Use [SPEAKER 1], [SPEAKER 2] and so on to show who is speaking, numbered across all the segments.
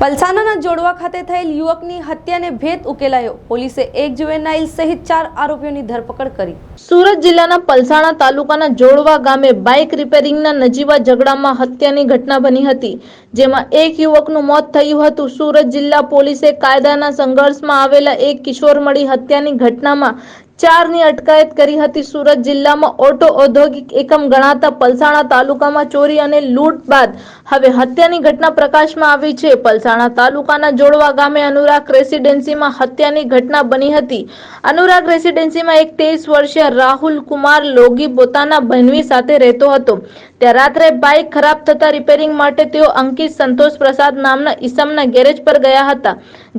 [SPEAKER 1] પલસાણાના જોડવા ખાતે થયેલ યુવકની હત્યાને ભેદ ઉકેલાયો. પોલીસે એક જુવેનાઇલ સહિત ચાર આરોપીઓની ધરપકડ કરી.
[SPEAKER 2] સુરત જિલ્લાના પલસાણા તાલુકાના જોડવા ગામે બાઇક રિપેરિંગના નજીવા ઝઘડામાં હત્યાની ઘટના બની હતી, જેમાં એક યુવકનું મોત થયું હતું. સુરત જિલ્લા પોલીસે કાયદાના સંઘર્ષમાં આવેલા એક કિશોર મળી હત્યાની ઘટનામાં ચારની અટકાયત કરી હતી સુરત જિલ્લામાં ઓટો ઔદ્યોગિક એકમ ગણાતા પલસાણા તાલુકામાં ચોરી અને લૂંટ બાદ હવે હત્યાની ઘટના પ્રકાશમાં આવી છે. પલસાણા તાલુકાના જોડવા ગામે અનુરાગ રેસિડેન્સીમાં હત્યાની ઘટના બની હતી. અનુરાગ રેસિડેન્સીમાં એક તેવીસ વર્ષીય રાહુલ કુમાર લોગી પોતાના બહેનવી સાથે રહેતો હતો. ત્યાં રાત્રે બાઇક ખરાબ થતા રિપેરિંગ માટે તેઓ અંકિત સંતોષ પ્રસાદ નામના ઈસમના ગેરેજ પર ગયા હતા.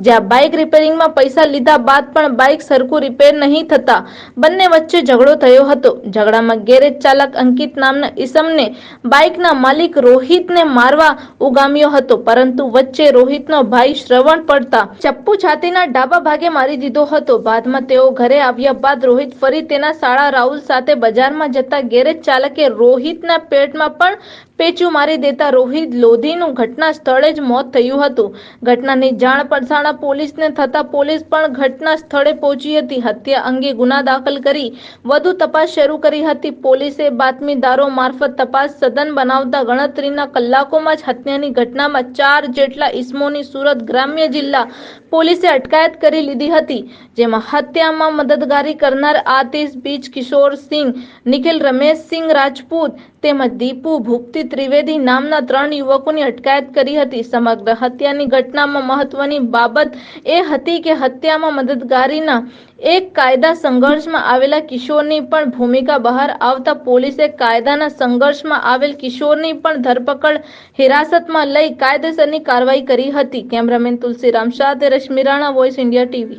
[SPEAKER 2] જ્યાં બાઇક રિપેરિંગમાં પૈસા લીધા બાદ પણ બાઇક સરખું રિપેર નહીં થતા બંને વચ્ચે ઝઘડો થયો હતો. ઝઘડામાં ગેરેજ ચાલક અંકિત નામના ઈસમને બાઇકના માલિક રોહિતને મારવા ઉગામ્યો હતો. પરંતુ વચ્ચે રોહિતનો ભાઈ શ્રવણ પડતા ચપ્પુ છાતીના ડાબા ભાગે મારી દીધો હતો. બાદમાં તેઓ ઘરે આવ્યા બાદ રોહિત ફરી તેના સાળા રાહુલ સાથે બજારમાં જતા ગેરેજ ચાલકે રોહિતના પેટમાં પણ પેચું મારી દેતા રોહિત લોધીનું ઘટના સ્થળે જ મોત થયું હતું. ઘટનાની જાણ પડસાણા પોલીસને થતા પોલીસ પણ ઘટના સ્થળે પહોંચી હતી. હત્યા અંગે ગુના દાખલ કરી વધુ તપાસ શરૂ કરી હતી. પોલીસે બાતમીદારો મારફત તપાસ સદન બનાવતા ગણતરીના કલાકોમાં જ હત્યાની ઘટનામાં ચાર જેટલા ઇસમોની સુરત ગ્રામ્ય જિલ્લા પોલીસે અટકાયત કરી લીધી હતી. જેમાં હત્યામાં મદદગારી કરનાર આતિશ, બીજ કિશોર સિંહ નિખિલ રમેશ સિંહ રાજપૂત તેમજ દીપુ ભુક્તિ ત્રિવેદી નામના ત્રણ યુવકોની અટકાયત કરી હતી. સમગ્ર હત્યાની ઘટનામાં મહત્વની બાબત એ હતી કે હત્યામાં મદદગારીના એક કાયદા સંઘર્ષમાં આવેલા કિશોરની પણ ભૂમિકા બહાર આવતા પોલીસે કાયદાના સંઘર્ષમાં આવેલ કિશોરની પણ ધરપકડ હિરાસતમાં લઈ કાયદેસરની કાર્યવાહી કરી હતી. Cameraman Tulsiram Shah Rashmi Rana voice India TV